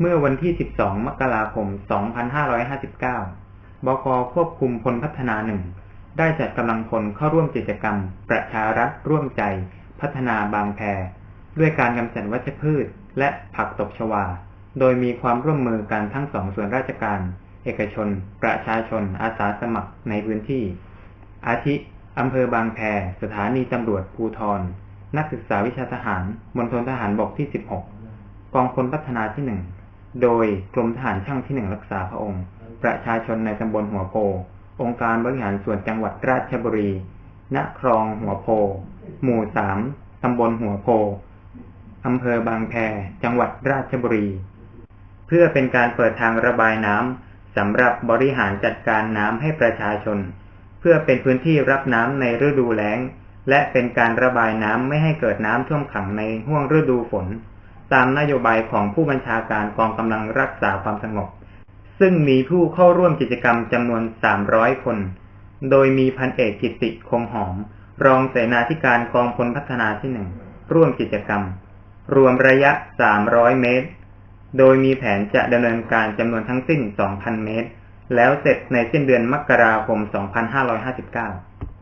เมื่อวันที่ 12 มกราคม 2559 บกควบคุมพลพัฒนาหนึ่งได้จัดกำลังพลเข้าร่วมกิจกรรม ประชารัฐร่วมใจ พัฒนาบางแพด้วยการกำจัดวัชพืช และผักตบชวา โดยมีความร่วมมือกันทั้งสองส่วนราชการ เอกชน ประชาชน อาสาสมัครในพื้นที่ อาทิอำเภอบางแพ สถานีตำรวจภูทร นักศึกษาวิชาทหาร มณฑลทหารบกที่ 16 กองพลพัฒนาที่หนึ่ง โดยกรมทหารช่างที่หนึ่งรักษาพระองค์ ประชาชนในตำบลหัวโพ องค์การบริหารส่วนจังหวัดราชบุรี ณ คลองหัวโพ หมู่สามตำบลหัวโพ อำเภอบางแพ จังหวัดราชบุรี เพื่อเป็นการเปิดทางระบายน้ำสำหรับบริหารจัดการน้ำให้ประชาชน เพื่อเป็นพื้นที่รับน้ำในฤดูแล้ง และเป็นการระบายน้ำไม่ให้เกิดน้ำท่วมขังในห่วงฤดูฝน ตามนโยบายของผู้บัญชาการกองกำลังรักษาความสงบ ซึ่งมีผู้เข้าร่วมกิจกรรมจำนวน 300 คน โดยมีพันเอกกิติคงหอม รองเสนาธิการกองพลพัฒนาที่หนึ่งร่วมกิจกรรม รวมระยะ 300 เมตร โดยมีแผนจะดำเนินการจำนวนทั้งสิ้น 2,000 เมตร แล้วเสร็จในสิ้นเดือนมกราคม 2559